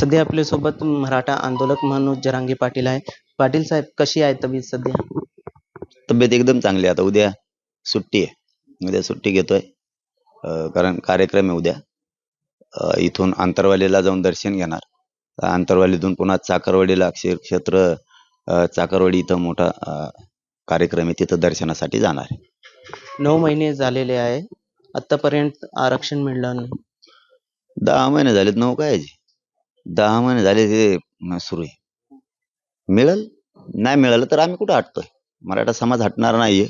सध्या आपल्यासोबत मराठा आंदोलक मनोज जरांगे पाटील आहे पाटील साहेब कशी आहे तब्येत सध्या? तब्येत एकदम चांगली आहे. आता उद्या सुट्टी आहे. उद्या सुट्टी घेतोय. अं, कारण कार्यक्रम आहे उद्या. अं, इथून आंतरवालीला जाऊन दर्शन घेणार. आंतरवालीतून पुन्हा चाकरवाडीला श्री क्षेत्र अं, चाकरवाडी इथं मोठा अं, कार्यक्रम आहे. तिथं दर्शनासाठी जाणार आहे. नऊ महिने झालेले आहे. आतापर्यंत आरक्षण मिळलं नाही. दहा महिने झालेत. नऊ काय दहा महिने झाले ते सुरू आहे. मिळेल? नाही मिळालं तर आम्ही कुठं हटतोय? मराठा समाज हटणार नाहीये.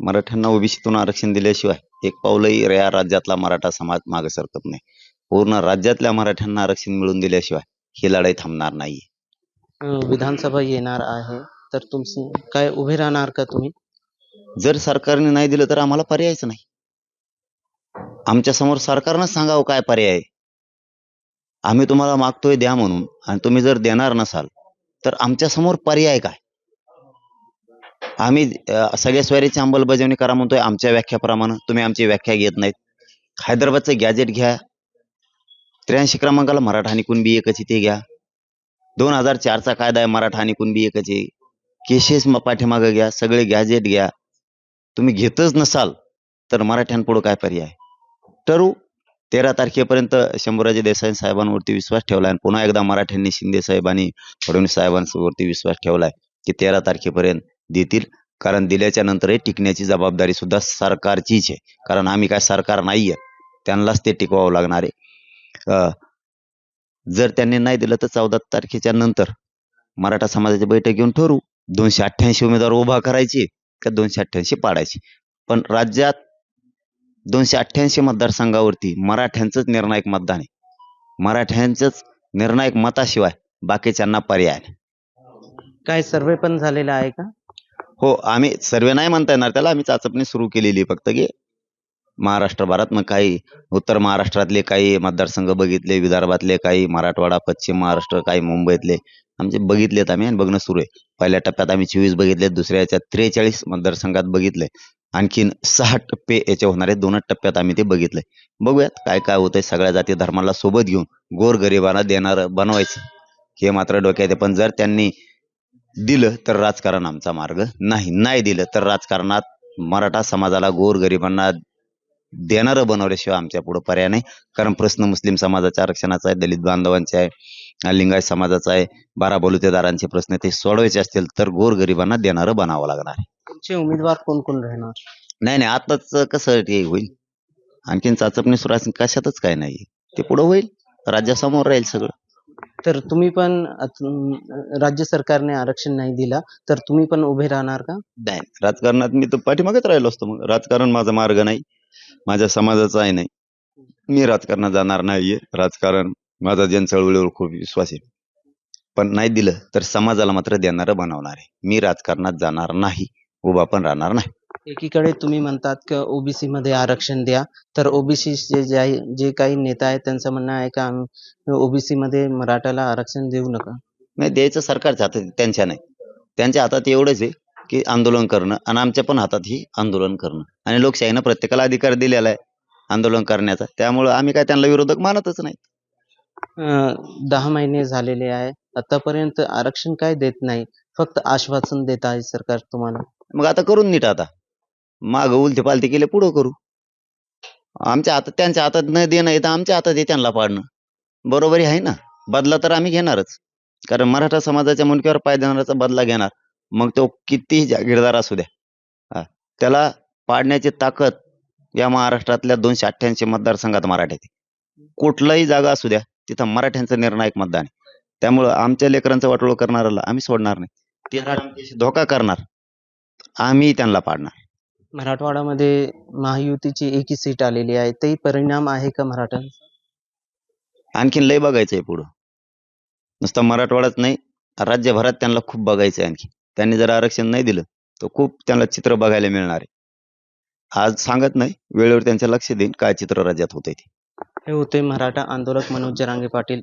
मराठ्यांना ओबीसीतून आरक्षण दिल्याशिवाय एक पाऊलही या राज्यातला मराठा समाज मागे सरकत नाही. पूर्ण राज्यातल्या मराठ्यांना आरक्षण मिळवून दिल्याशिवाय ही लढाई थांबणार नाहीये. विधानसभा येणार आहे. तर तुमची काय उभे राहणार का तुम्ही? जर सरकारने नाही दिलं तर आम्हाला पर्यायच नाही. आमच्यासमोर सरकारनंच सांगावं काय पर्याय आहे. आम्ही तुम्हाला मागतोय द्या म्हणून. आणि तुम्ही जर देणार नसाल तर आमच्यासमोर पर्याय काय? आम्ही सगळ्या स्वारीची अंमलबजावणी करा म्हणतोय आमच्या व्याख्याप्रमाणे. तुम्ही आमची व्याख्या घेत नाहीत. हैदराबादचं गॅजेट घ्या. त्र्याऐंशी क्रमांकाला मराठा आणि कुणबी एकच ते घ्या. दोन हजार चारचा कायदा आहे मराठा आणि कुणबी एकच केसेस पाठीमागं घ्या. सगळे गॅजेट घ्या. तुम्ही घेतच नसाल तर मराठ्यांपुढं काय पर्याय? ठरू तेरा तारखेपर्यंत शंभूराजे देसाई साहेबांवरती विश्वास ठेवलाय आणि पुन्हा एकदा मराठ्यांनी शिंदे साहेबांनी फडणवीस साहेबांवरती विश्वास ठेवलाय की तेरा तारखेपर्यंत देतील. कारण दिल्याच्या नंतरही टिकण्याची जबाबदारी सुद्धा सरकारचीच आहे. कारण आम्ही काय सरकार नाहीये त्यांनाच ते टिकवावं लागणार आहे. अं, जर त्यांनी नाही दिलं तर चौदा तारखेच्या नंतर मराठा समाजाची बैठक घेऊन ठरवू दोनशे अठ्ठ्याऐंशी उमेदवार उभा करायची का दोनशे अठ्ठ्याऐंशी पाडायची? पण राज्यात दोनशे अठ्ठ्याऐंशी मतदारसंघावरती मराठ्यांचंच निर्णायक मतदान आहे. मराठ्यांचंच निर्णायक मताशिवाय बाकीच्यांना पर्याय नाही. काय सर्वे पण झालेला आहे का? हो आम्ही सर्वे नाही म्हणता येणार त्याला. आम्ही चाचपणी सुरू केलेली फक्त की महाराष्ट्रभरात मग काही उत्तर महाराष्ट्रातले काही मतदारसंघ बघितले विदर्भातले काही मराठवाडा पश्चिम महाराष्ट्र काही मुंबईतले. आमचे बघितलेत आम्ही आणि बघणं सुरू आहे. पहिल्या टप्प्यात आम्ही चोवीस बघितले दुसऱ्या याच्यात त्रेचाळीस मतदारसंघात बघितले. आणखीन सहा टप्पे याचे होणारे दोनच टप्प्यात आम्ही ते बघितलंय बघूयात काय काय होतंय सगळ्या जाती धर्माला सोबत घेऊन गोरगरिबांना देणारं बनवायचं. हे मात्र डोक्यात आहे पण जर त्यांनी दिलं तर राजकारण आमचा मार्ग नाही. नाही दिलं तर राजकारणात मराठा समाजाला गोरगरिबांना देणारं बनवल्याशिवाय आमच्या पुढे पर्याय नाही. कारण प्रश्न मुस्लिम समाजाच्या आरक्षणाचा आहे दलित बांधवांचे आहे लिंगायत समाजाचा आहे बारा बलुतेदारांचे प्रश्न ते सोडवायचे असतील तर गोर गरिबांना देणारं बनावं लागणार आहे. तुमचे उमेदवार कोण कोण राहणार? नाही नाही आताच कसं ते होईल. आणखीन चाचपणी सुरू असेल कशातच काय नाही. ते पुढं होईल राज्यासमोर राहील सगळं. तर तुम्ही पण राज्य सरकारने आरक्षण नाही दिला तर तुम्ही पण उभे राहणार का? नाही राजकारणात मी तर पाठीमागेच राहिलो असतो मग. राजकारण माझा मार्ग नाही माझ्या समाजाचा आहे नाही. मी राजकारणात जाणार नाहीये. राजकारण माझा जन चळवळीवर खूप विश्वास आहे. पण नाही दिलं तर समाजाला मात्र देणारं बनवणार आहे. मी राजकारणात जाणार नाही. उभा पण राहणार नाही. एकीकडे तुम्ही म्हणतात की ओबीसी मध्ये आरक्षण द्या तर ओबीसी जे जे काही नेता आहेत त्यांचं म्हणणं आहे का ओबीसी मध्ये मराठाला आरक्षण देऊ नका? नाही द्यायचं सरकारच्या हातात त्यांच्या नाही. त्यांच्या हातात एवढंच आहे की आंदोलन करणं आणि आमच्या पण हातात ही आंदोलन करणं. आणि लोकशाहीनं प्रत्येकाला अधिकार दिलेला आहे आंदोलन करण्याचा. त्यामुळं आम्ही काय त्यांना विरोधक मानतच नाही दहा महिने झालेले आहे. आतापर्यंत आरक्षण काय देत नाही. फक्त आश्वासन देत आहे सरकार तुम्हाला. मग आता करून नीट आता. माग उलते पालते केले पुढं करू. आमच्या हातात त्यांच्या हातात न देणं येतं आमच्या हातात आहे त्यांना पाडणं. बरोबरी आहे ना? बदला तर आम्ही घेणारच. कारण मराठा समाजाच्या मुंडक्यावर पाय देणाराचा बदला घेणार. मग तो कितीही जागीरदार असू द्या. त्याला पाडण्याची ताकद या महाराष्ट्रातल्या दोनशे अठ्ठ्याऐंशी मतदारसंघात मराठ्यात कुठलाही जागा असू द्या. तिथं मराठ्यांचं निर्णायक मतदान आहे. त्यामुळं आमच्या लेकरांचं वाटोळं करणाऱ्याला आम्ही सोडणार नाही. ते धोका करणार. आम्ही त्यांना पाडणार. मराठवाड्यामध्ये महायुतीची एकी सीट आलेली आहे. ते परिणाम आहे का मराठा? आणखीन लय बघायचंय पुढं. नुसतं मराठवाडाच नाही राज्यभरात त्यांना खूप बघायचंय आणखी. त्यांनी जर आरक्षण नाही दिलं तर खूप त्यांना चित्र बघायला मिळणार आहे. आज सांगत नाही वेळेवर त्यांच्या लक्ष देईन काय चित्र राज्यात होतंय ते. हे होते मराठा आंदोलक मनोज जरांगे पाटील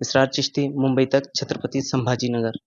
इसरार चिश्ती मुंबई तक छत्रपती संभाजीनगर.